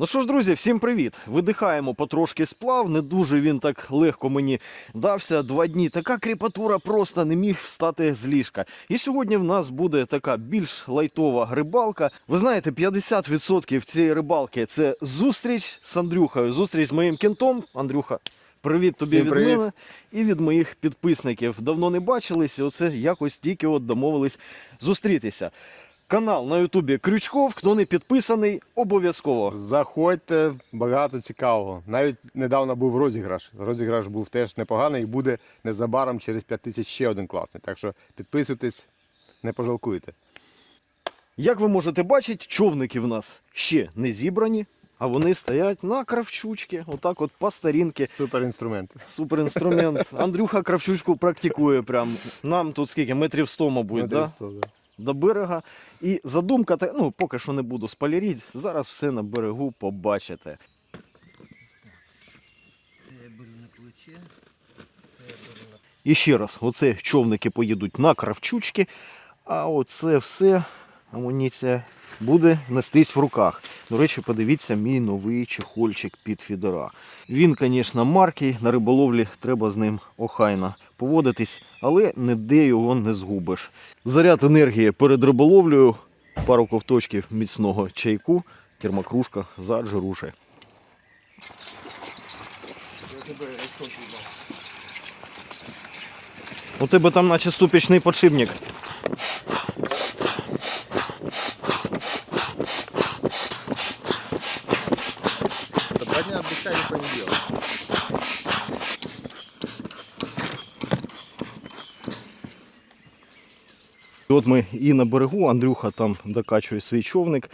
Ну що ж, друзі, всім привіт! Видихаємо потрошки сплав. Не дуже він так легко мені дався. Два дні. Така кріпатура просто не міг встати з ліжка. І сьогодні в нас буде така більш лайтова рибалка. Ви знаєте, 50% цієї рибалки це зустріч з Андрюхою. Зустріч з моїм кінтом. Андрюха, привіт тобі Всім від привіт. мене і від моїх підписників. Давно не бачились, і оце якось тільки от домовились зустрітися. Канал на Ютубі Крючков. Хто не підписаний, обов'язково. Заходьте, багато цікавого. Навіть недавно був розіграш. Розіграш був теж непоганий і буде незабаром через 5 тисяч ще один класний. Так що підписуйтесь, не пожалкуєте. Як ви можете бачити, човники в нас ще не зібрані, а вони стоять на кравчучки, отак от по старінки. Супер інструмент. Супер інструмент. Андрюха кравчучку практикує прям. Нам тут скільки? Метрів 100, мабуть, да? До берега. І задумка, ну поки що не буду спойлерити, зараз все на берегу побачите. І ще раз, оце човники поїдуть на кравчучки, а оце все амуніція буде нестись в руках. До речі, подивіться мій новий чехольчик під фідера. Він, звісно, маркий, на риболовлі треба з ним охайно поводитись, але ніде його не згубиш. Заряд енергії перед риболовлею, пару ковточків міцного чайку, термокружка заджируше. У тебе там наче ступічний подшипник. Два дня обіцяю понеділок. І от ми і на берегу, Андрюха там докачує свій човник.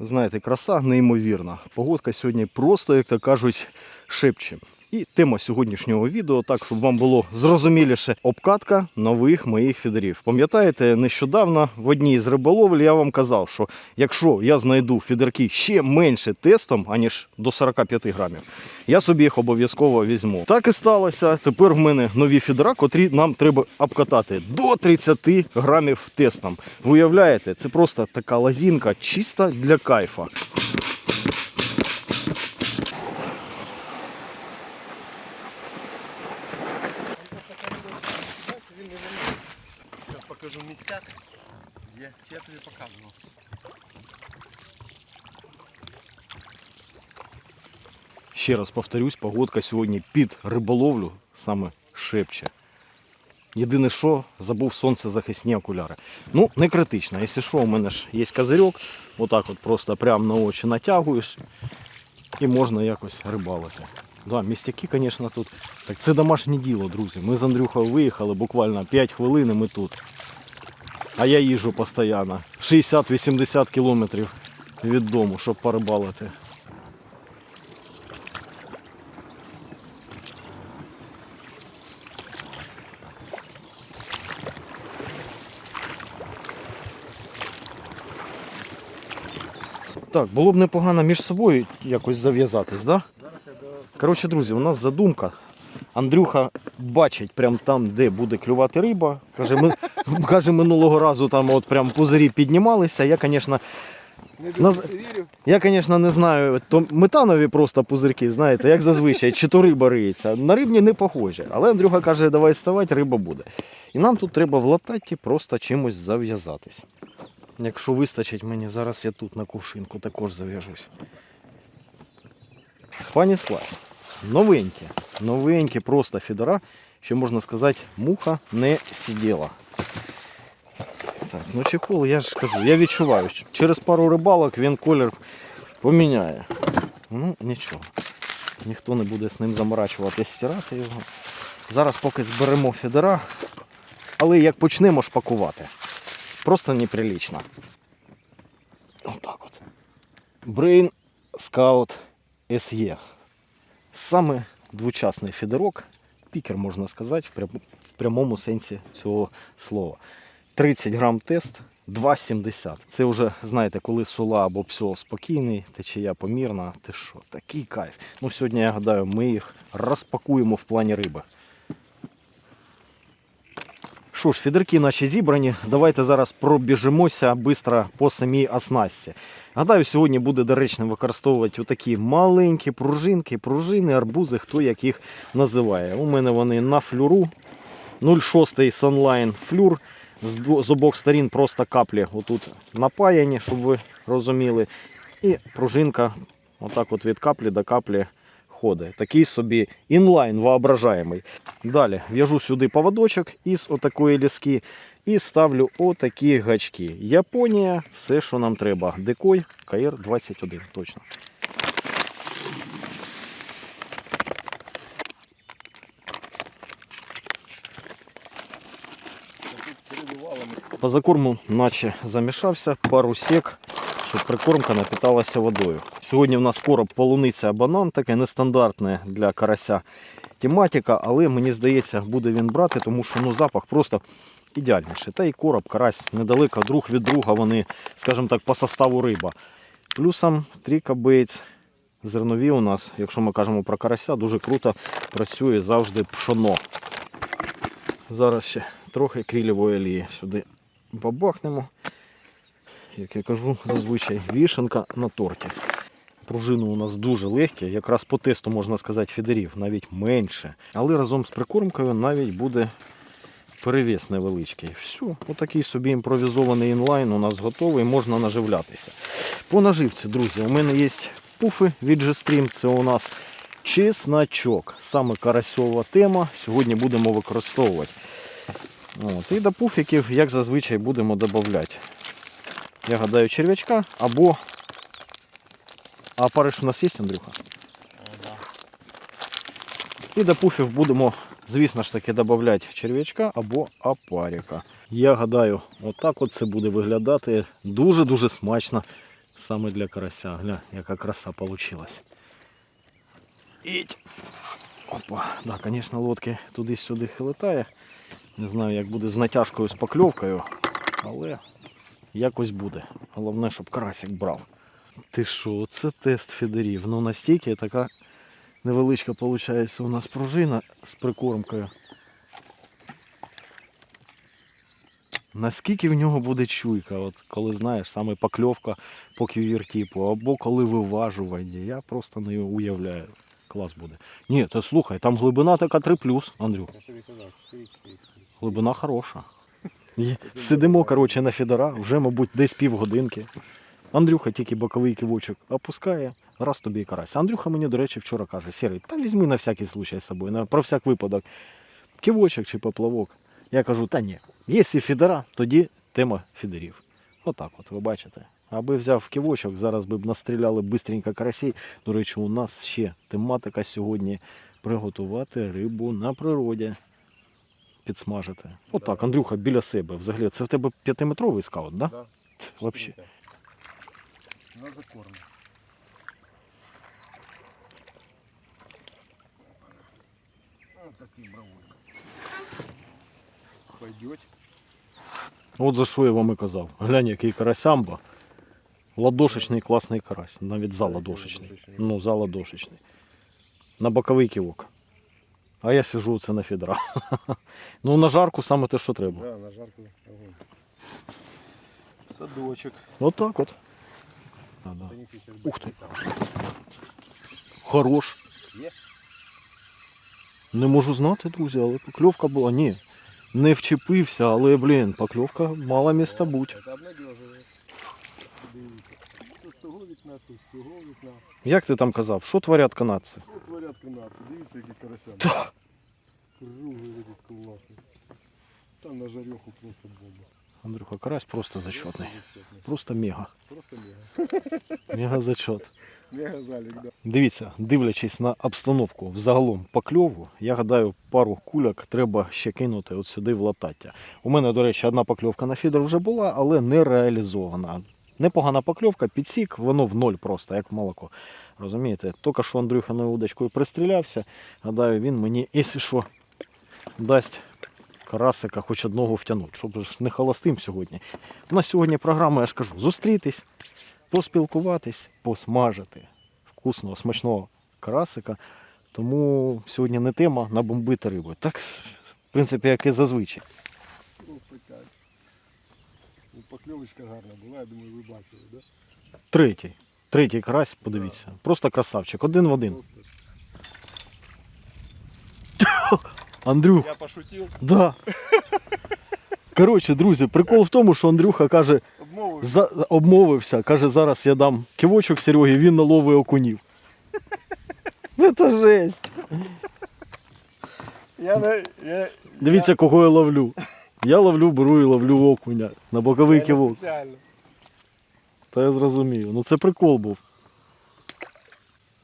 Знаєте, краса неймовірна. Погодка сьогодні просто, як то кажуть, шепче. І тема сьогоднішнього відео, так щоб вам було зрозуміліше, обкатка нових моїх фідерів. Пам'ятаєте, нещодавно в одній з риболовель я вам казав, що якщо я знайду фідерки ще менше тестом, аніж до 45 грамів, я собі їх обов'язково візьму. Так і сталося. Тепер в мене нові фідера, котрі нам треба обкатати до 30 грамів тестом. Ви уявляєте, це просто така лазінка чиста для кайфа. Зараз покажу місця, де я тобі показував. Ще раз повторюсь, погодка сьогодні під риболовлю саме шепче. Єдине, що забув сонцезахисні окуляри. Ну, не критично. Якщо що, у мене ж є козирьок, отак от просто прямо на очі натягуєш і можна якось рибалити. Да, містяки, звісно, тут. Так це домашнє діло, друзі. Ми з Андрюхою виїхали буквально 5 хвилин і ми тут. А я їжджу постійно. 60-80 кілометрів від дому, щоб порибалити. Так, було б непогано між собою якось зав'язатись, да? Коротше, друзі, у нас задумка. Андрюха бачить прямо там, де буде клювати риба. Каже, ми, каже минулого разу там от прям пузирі піднімалися. Я, звісно, я, звісно, не знаю, то метанові просто пузирки, знаєте, як зазвичай, чи то риба риється. На рибні не похоже. Але Андрюха каже, давай ставати, риба буде. І нам тут треба в лататі просто чимось зав'язатись. Якщо вистачить мені, зараз я тут на кувшинку також зав'яжусь. Понеслась. Новенькі, новенькі просто фідера, що можна сказати, муха не сиділа. Так, ну чехол, я ж кажу, я відчуваю, що через пару рибалок він колір поміняє. Ну, нічого. Ніхто не буде з ним заморачуватись, стирати його. Зараз поки зберемо фідера, але як почнемо шпакувати, просто неприлично. Отак от. Brain Scout SE. Саме двучасний фідерок, пікер можна сказати, в прямому сенсі цього слова. 30 грам тест, 2,70. Це вже, знаєте, коли сула або псьол спокійний, течія помірна, ти що, такий кайф. Ну, сьогодні, я гадаю, ми їх розпакуємо в плані риби. Що ж, фідерки наші зібрані. Давайте зараз пробіжимося швидко по самій оснастці. Гадаю, сьогодні буде доречно використовувати отакі маленькі пружинки, пружини, арбузи, хто як їх називає. У мене вони на флюру. 0,6 Sunline флюр. З обох сторін просто каплі отут напаяні, щоб ви розуміли. І пружинка отак от від каплі до каплі ходить. Такий собі інлайн воображаємий. Далі в'яжу сюди поводочок із отакої ліски і ставлю отакі гачки. Японія, все, що нам треба. Декой КР-21, точно. По закорму наче замішався, пару сек, щоб прикормка напиталася водою. Сьогодні в нас короб полуниця банан, таке нестандартне для карася тематика, але мені здається, буде він брати, тому що ну, запах просто ідеальніший. Та й короб, карась недалеко друг від друга, вони, скажімо так, по составу риба. Плюсом трійка бейтс. Зернові у нас, якщо ми кажемо про карася, дуже круто працює завжди пшоно. Зараз ще трохи крілєвої олії сюди бабахнемо. Як я кажу, зазвичай вішенка на торті. Пружини у нас дуже легкі, якраз по тесту можна сказати фідерів, навіть менше. Але разом з прикормкою навіть буде перевес невеличкий. Все, отакий собі імпровізований інлайн у нас готовий, можна наживлятися. По наживці, друзі, у мене є пуфи від G-Stream, це у нас чесночок. Саме карасьова тема. Сьогодні будемо використовувати. От, і до пуфіків, як зазвичай, будемо додавати. Я гадаю, черв'ячка або. А у нас є, Андрюха? І до пуфів будемо, звісно ж таки, додавати черв'ячка або апаріка. Я гадаю, отак от це буде виглядати дуже-дуже смачно саме для карася. Гля, яка краса вийшла. Іть. Опа, да, звісно, лодки туди-сюди хилитає. Не знаю, як буде з натяжкою, з покльовкою, але якось буде. Головне, щоб карасик брав. Ти що, це тест фідерів. Ну настільки така невеличка виходить у нас пружина з прикормкою. Наскільки в нього буде чуйка, от коли знаєш, саме покльовка по кювертіпу, або коли виважування, я просто не уявляю. Клас буде. Ні, то слухай, там глибина така 3 Андрюх. Я собі казав, 4 Глибина хороша. Сидимо, коротше, на фідера, вже, мабуть, десь півгодинки. Андрюха тільки боковий кивочок опускає, раз тобі і карась. Андрюха мені, до речі, вчора каже, Сірий, та візьми на всякий случай з собою, на, про всяк випадок. Кивочок чи поплавок. Я кажу, та ні, якщо фідера, тоді тема фідерів. Отак от, ви бачите. Аби взяв кивочок, зараз би б настріляли бистренько карасей. До речі, у нас ще тематика сьогодні приготувати рибу на природі. Підсмажити. Отак, Андрюха, біля себе. Взагалі, це в тебе п'ятиметровий скаут, да? Да. Вообще. На закорм. Такие бравулька. Пойдет. От за що я вам і казав. Глянь, який карасямба. Ладошечний класний карась. Навіть заладошечний. ладошечний. Ну, заладошечний. На боковий ківок. А я сижу це на фідра. ну, на жарку саме те, що треба. Да, на жарку огонь. Отак от. А, да. Ух ти. Хорош. Є? Не можу знати, друзі, але покльовка була. Ні. Не вчепився, але, блін, покльовка мала бути. Тут з цього. Як ти там казав, що творять канадці? От творять канадці. Дивіться, які карася. Та. Круглий такий класний. Там на жарьоху просто бомба. Андрюха, карась просто зачетний. Просто мега. Просто мега. Мега зачет. Мега залік, да. Дивіться, дивлячись на обстановку взагалом по кльову, я гадаю, пару кульок треба ще кинути от сюди в латаття. У мене, до речі, одна покльовка на фідер вже була, але не реалізована. Непогана покльовка, підсік, воно в ноль просто, як молоко. Розумієте? Тільки що Андрюханою удочкою пристрілявся, гадаю, він мені, якщо що, дасть карасика хоч одного втягнути, щоб ж не холостим сьогодні. У нас сьогодні програма, я ж кажу, зустрітись, поспілкуватись, посмажити вкусного, смачного карасика. Тому сьогодні не тема набомбити рибу. Так, в принципі, як і зазвичай. Покльовочка гарна була, я думаю, ви бачили, да? Третій. Третій карась, подивіться. Просто красавчик, один в один. Андрюх, Я пошутив, да. Коротше, друзі, прикол в тому, що Андрюха каже, обмовив. за, обмовився, каже, зараз я дам кивочок Серегі, він наловить окунів. Ну це жесть. Я не, я, Дивіться, кого я ловлю. Я ловлю, беру і ловлю окуня на боковий я кивок. спеціально. Та я зрозумію. Ну це прикол був.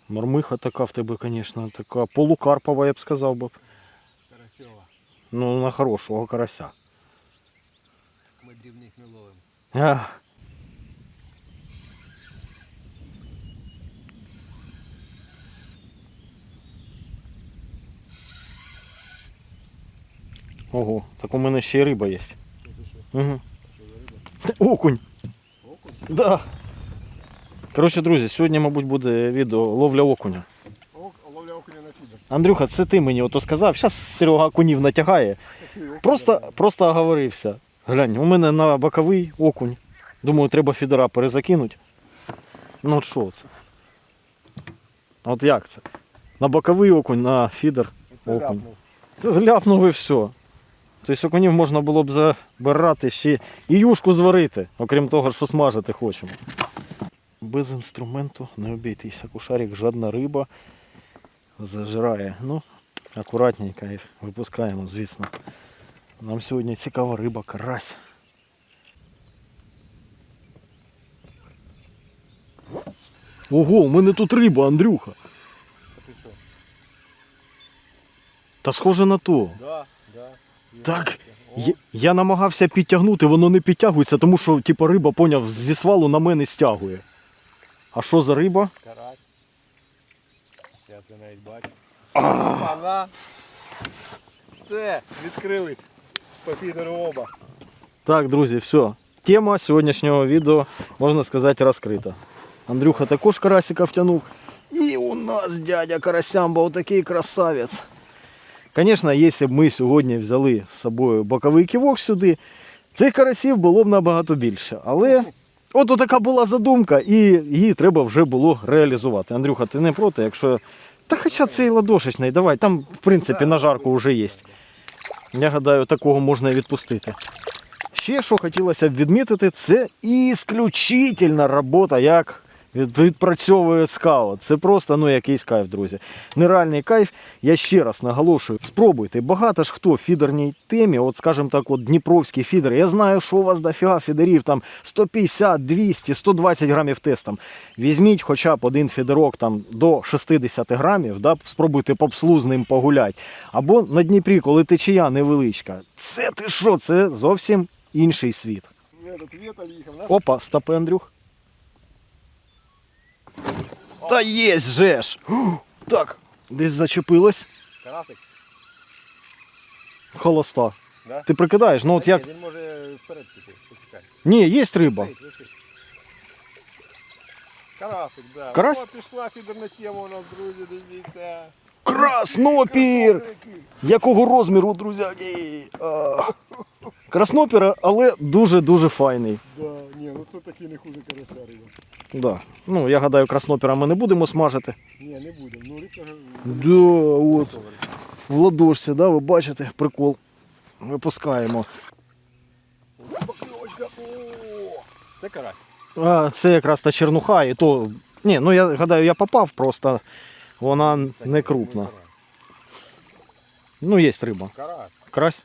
Мармиха така в тебе, звісно, така полукарпова, я б сказав би. Карасьова. Ну, на хорошого карася. Ми дрібних не ловимо. Ого, так у мене ще й риба є. Угу. Окунь. Окунь? Да. Коротше, друзі, сьогодні, мабуть, буде відео ловля окуня. Ловля окуня на фідер. Андрюха, це ти мені ото сказав. Зараз Серега окунів натягає. Просто, просто оговорився. Глянь, у мене на боковий окунь. Думаю, треба фідера перезакинути. Ну от що це? От як це? На боковий окунь, на фідер. Окунь. ляпнув. Ляпнув і все. Тобто окунів можна було б забирати ще і юшку зварити, окрім того, що смажити хочемо. Без інструменту не обійтися. Кушарик жадна риба зажирає. Ну, акуратненько і випускаємо, звісно. Нам сьогодні цікава риба, карась. Ого, у мене тут риба, Андрюха. Та схоже на то. Да, Так, Я, я намагався підтягнути, воно не підтягується, тому що, типу, риба, поняв, зі свалу на мене стягує. А що за риба? Карась. Я це навіть бачу. Пана. Все, відкрились. По фідеру оба. Так, друзі, все. Тема сьогоднішнього відео, можна сказати, розкрита. Андрюха також карасика втягнув. І у нас дядя Карасямба, отакий красавець. Звісно, якщо б ми сьогодні взяли з собою боковий ківок сюди, цих карасів було б набагато більше. Але от така була задумка, і її треба вже було реалізувати. Андрюха, ти не проти, якщо. Та хоча цей ладошечний, давай, там, в принципі, на жарку вже є. Я гадаю, такого можна і відпустити. Ще що хотілося б відмітити, це ісключительна робота, як відпрацьовує скаут. Це просто ну якийсь кайф, друзі. Нереальний кайф. Я ще раз наголошую, спробуйте. Багато ж хто в фідерній темі, от скажімо так, от Дніпровський фідер. Я знаю, що у вас дофіга фідерів, там 150, 200, 120 грамів тестом. Візьміть хоча б один фідерок там до 60 грамів, да, спробуйте попслу з ним погуляти. Або на Дніпрі, коли течія невеличка. Це ти що? Це зовсім інший світ. Нас Опа, стопи, Андрюх. Та єсть же ж! Так, десь зачепилось. карасик. Холоста. Да? Ти прикидаєш? Ну от як. Він може вперед піти. Почекай. Ні, є риба. Карасик, да. Карась? О, пішла фідерна тема у нас, друзі, дивіться. Краснопір! Краснопір Якого розміру, друзяки? А. Краснопір, але дуже-дуже файний. Да, ні, ну це такий не хуже карася риба. Да. Ну, я гадаю, краснопіра ми не будемо смажити. Ні, не будемо. Ну, рибка Да, от. В ладошці, да, ви бачите, прикол. Випускаємо. Це карась. А, це якраз та чернуха, і то. Ні, ну я гадаю, я попав, просто вона не крупна. Ну, є риба. Карась. Карась,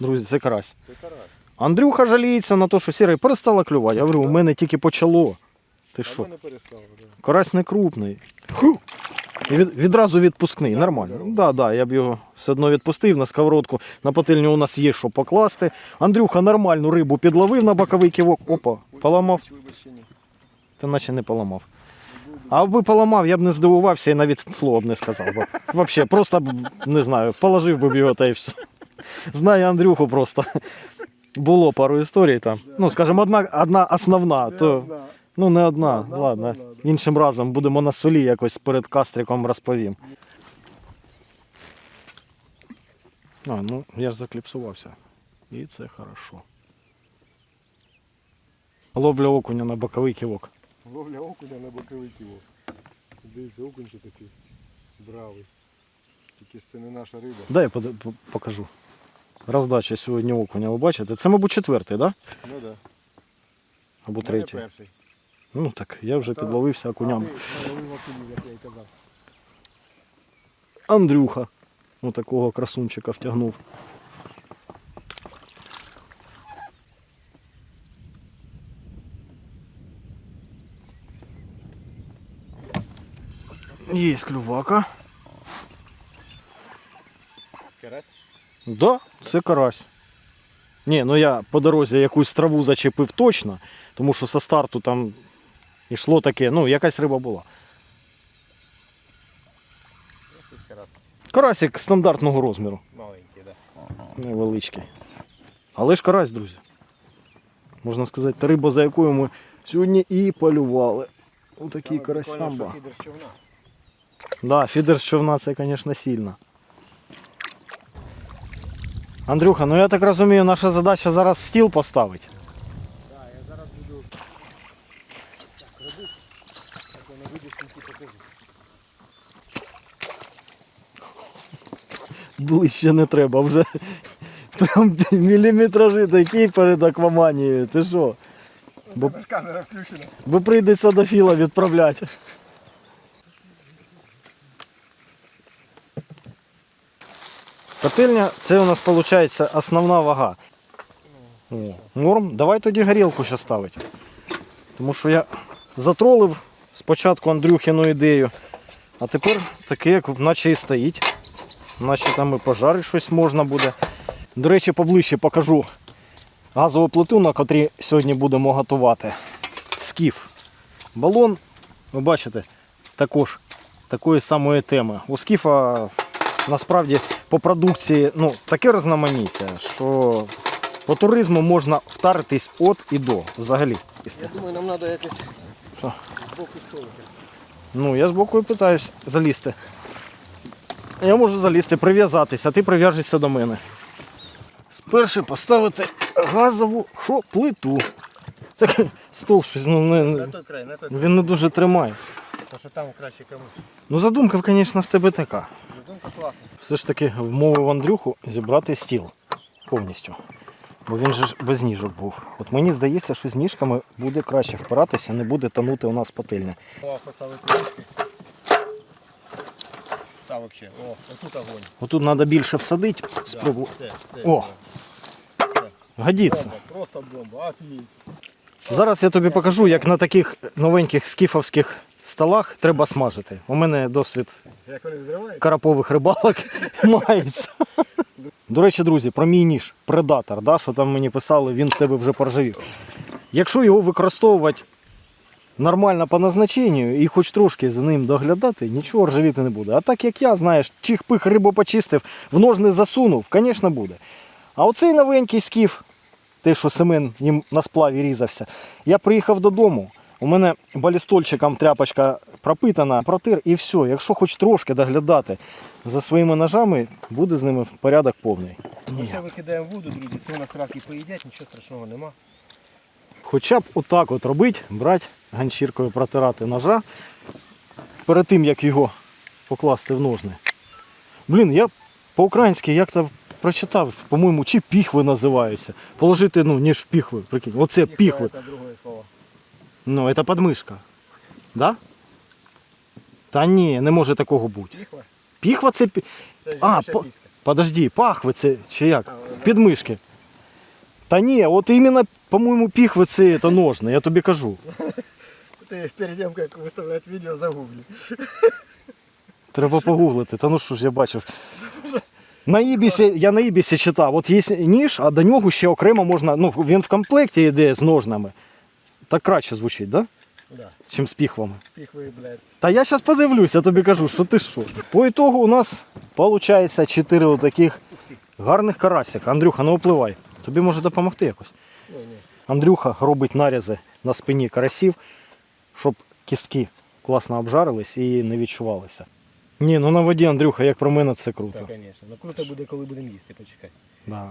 друзі, це карась. це карась. Андрюха жаліється на те, що сірий перестала клювати. Я говорю, у мене тільки почало. Ти що? Карась не крупний. Ху! І від, відразу відпускний, нормально. Да, да, я б його все одно відпустив на сковородку. На пательню у нас є що покласти. Андрюха нормальну рибу підловив на боковий кивок. Опа, поламав. Та наче не поламав. А би поламав, я б не здивувався і навіть слова б не сказав. Вообще, просто б, не знаю, положив би б його та і все. Знаю Андрюху просто. Було пару історій там. Ну, скажімо, одна, одна основна, то ну не одна. Одна Ладно, іншим разом будемо на солі якось перед кастриком розповім. А, ну я ж закліпсувався. І це хорошо. Ловля окуня на боковий кивок. Ловля окуня на боковий кілок. Дивіться, окунь ще такий бравий. Тільки ж це не наша риба. Дай я покажу. Роздача сьогодні окуня, ви бачите? Це, мабуть, четвертий, так? Да? Ну так. Да. Або третій. перший. Ну так, я вже підловився окуням. Андрюха. Ну такого красунчика втягнув. Є клювака. Карась? Да, це карась. Ні, ну я по дорозі якусь траву зачепив точно, тому що со старту там йшло таке, ну, якась риба була. Карасик стандартного розміру. Маленький, так. Невеличкий. Але ж карась, друзі. Можна сказати, та риба, за якою ми сьогодні і полювали. Отакий карась самба. Фідер з човна. Да, фідер з човна це, звісно, сильно. Андрюха, ну я так розумію, наша задача зараз стіл поставити. Так, я зараз буду так робити. Так воно вийде в кінці покажу. Ближче не треба вже. Прям міліметражі такі перед акваманією. Ти що? Бо- Бо... камера включена. Бо прийдеться до філа відправляти. Пательня це у нас виходить основна вага. О, норм. Давай тоді горілку ще ставити. Тому що я затролив спочатку Андрюхіну ідею, а тепер таке, як наче і стоїть. Наче там і пожарити щось можна буде. До речі, поближче покажу газову плиту, на котрій сьогодні будемо готувати. Скіф. Балон, ви бачите, також такої самої теми. У скіфа насправді по продукції ну, таке різноманіття, що по туризму можна втаритись от і до взагалі. Я думаю, нам треба якось Що? з боку столика. Ну, я збоку і питаюсь залізти. Я можу залізти, прив'язатися, а ти прив'яжешся до мене. Спершу поставити газову що, плиту. Так, стол щось, ну, не, На не- той край, на той він не дуже тримає. Тому що там краще комусь. Ну, задумка, звісно, в тебе така. Задумка класна. Все ж таки вмовив Андрюху зібрати стіл повністю. Бо він же ж без ніжок був. От мені здається, що з ніжками буде краще впиратися, не буде тонути у нас пательня. О, поставити ручки. Та взагалі. О, отут огонь. Отут треба більше всадити. Да, Спробу. все, все, О! Годиться. Бомба, просто бомба, офігеть. Зараз я тобі покажу, як на таких новеньких скіфовських столах треба смажити. У мене досвід Як вони взривають? карапових рибалок мається. До речі, друзі, про мій ніж предатор, да, що там мені писали, він в тебе вже поржавів. Якщо його використовувати нормально по назначенню і хоч трошки за ним доглядати, нічого ржавіти не буде. А так як я, знаєш, чих-пих рибу почистив, в ножни засунув, звісно, буде. А оцей новенький скіф, те, що Семен їм на сплаві різався, я приїхав додому. У мене балістольчиком тряпочка пропитана, протир і все. Якщо хоч трошки доглядати за своїми ножами, буде з ними порядок повний. Це викидаємо воду, друзі. Це у нас раки поїдять, нічого страшного нема. Хоча б отак от робити, брати ганчіркою протирати ножа перед тим, як його покласти в ножни. Блін, я по-українськи як-то прочитав, по-моєму, чи піхви називаються. Положити ну, ніж в піхви. Прикинь. Оце піхви. Це друге слово. Ну, це подмишка. Да? Та ні, не може такого бути. Піхва? Піхва це. пі- Це А, жіноча по- піська. Подожди, пахви це чи як? Підмишки. Та ні, от іменно, по-моєму, піхви це, це ножни, я тобі кажу. Ти перед тим, як виставляти відео, загуглі. Треба погуглити. Та ну що ж я бачив. На Ібісі, я на Ібісі читав, от є ніж, а до нього ще окремо можна. Ну, він в комплекті йде з ножнами. Так краще звучить, да? Да. Чим з піхвами. Піхви, блядь. Та я зараз подивлюся, тобі кажу, що ти що. По ітогу у нас виходить 4 таких гарних карасика. Андрюха, не впливай. Тобі може допомогти якось. Ні, ні. Андрюха робить нарізи на спині карасів, щоб кістки класно обжарились і не відчувалися. Ні, ну на воді, Андрюха, як про мене, це круто. Так, звісно. Ну круто буде, коли будемо їсти, почекай. Да.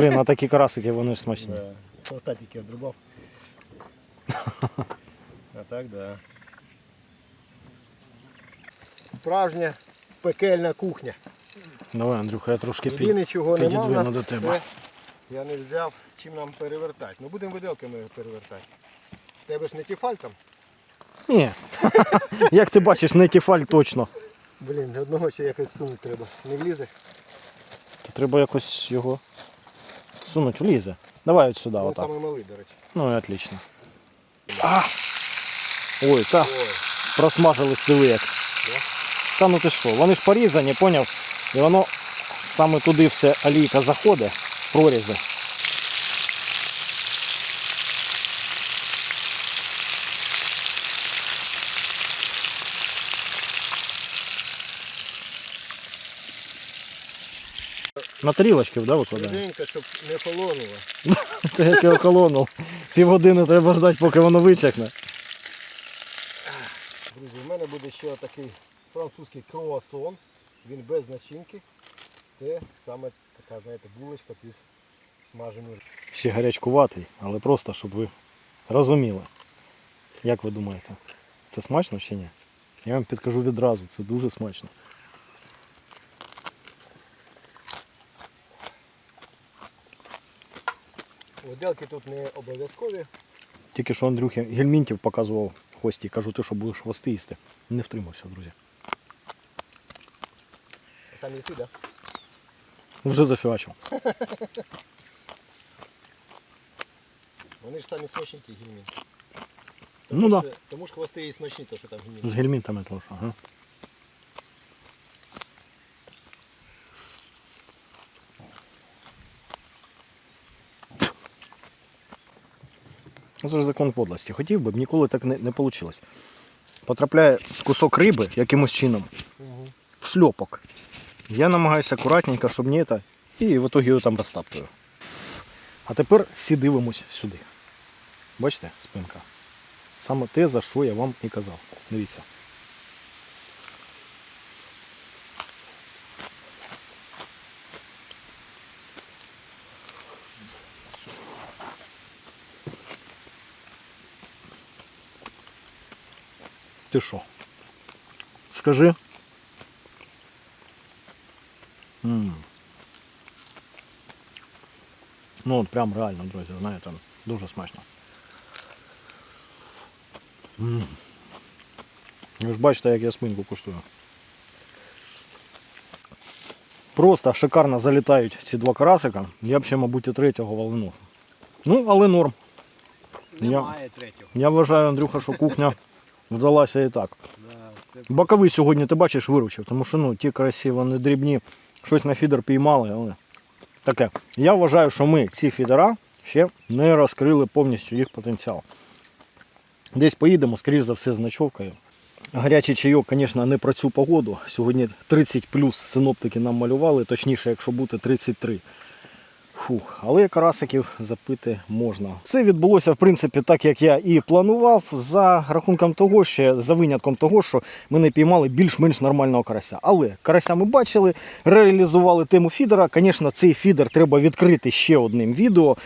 Блін, а такі карасики, вони ж смачні. Да. Остатки одрубав. А так, да. Справжня пекельна кухня. Давай, Андрюха, я трошки під... Єдине, чого нема підійдвину нас, до тебе. це я не взяв, чим нам перевертати. Ну будемо виделками перевертати. Тебе ж не тефаль там? Ні. Як ти бачиш, не кефаль точно. Блін, одного ще якось сунути треба. Не влізе? То треба якось його сунуть влізе. Давай от сюди, Він отак. самий малий, до речі. Ну і отлично. А! Ой, та Ой, просмажились диви як. Та ну ти що, вони ж порізані, поняв? І воно саме туди все олійка заходить, прорізи. На тарілочки, да, викладаємо? швиденько, щоб не холонуло. Ти як його колонув. Півгодини треба ждати, поки воно вичахне. Друзі, в мене буде ще такий французький круасон. Він без начинки. Це саме така, знаєте, булочка під смажену. Ще гарячкуватий, але просто, щоб ви розуміли. Як ви думаєте, це смачно чи ні? Я вам підкажу відразу, це дуже смачно. Виделки тут не обов'язкові. Тільки що Андрюхи гельмінтів показував хості, кажу, ти що будеш хвости їсти. Не втримався, друзі. Самі їси, да? Вже зафігачив. Вони ж самі смачні ті гельмін. Ну так. Що- Тому ж хвости і смачні, то що там Да. З гельмінтами теж. Ага. Ну, Це ж закон подлості. Хотів би, б ніколи так не, не вийшло. Потрапляє кусок риби якимось чином в шльопок. Я намагаюся акуратненько, щоб не це, і в итоге його там розтаптую. А тепер всі дивимось сюди. Бачите, спинка? Саме те, за що я вам і казав. Дивіться. Ти що? Скажи. М. Ну от прям реально, друзі, знаєте, дуже смачно. М. Ви ж бачите, як я спинку куштую. Просто шикарно залітають ці два карасика. Я б ще, мабуть, і третього волнув. Ну, але норм. Я- третього. Я вважаю, Андрюха, що кухня вдалася і так. Боковий сьогодні ти бачиш виручив, тому що ну, ті красиві, вони дрібні, щось на фідер піймали, але таке. Я вважаю, що ми ці фідера ще не розкрили повністю їх потенціал. Десь поїдемо, скоріш за все, з ночовкою. Гарячий чайок, звісно, не про цю погоду. Сьогодні 30 плюс синоптики нам малювали, точніше, якщо бути 33. Фух, але карасиків запити можна. Це відбулося в принципі так, як я і планував, за рахунком того, ще за винятком того, що ми не піймали більш-менш нормального карася. Але карася ми бачили, реалізували тему фідера. Звісно, цей фідер треба відкрити ще одним відео,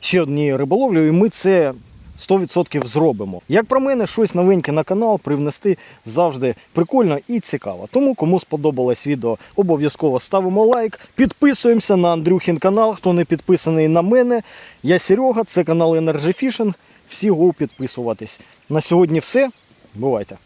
ще однією риболовлею, і ми це 100% зробимо. Як про мене, щось новеньке на канал привнести завжди прикольно і цікаво. Тому, кому сподобалось відео, обов'язково ставимо лайк, підписуємося на Андрюхін канал. Хто не підписаний на мене, я Серега, це канал Energy Fishing. Всі го підписуватись. На сьогодні все. Бувайте!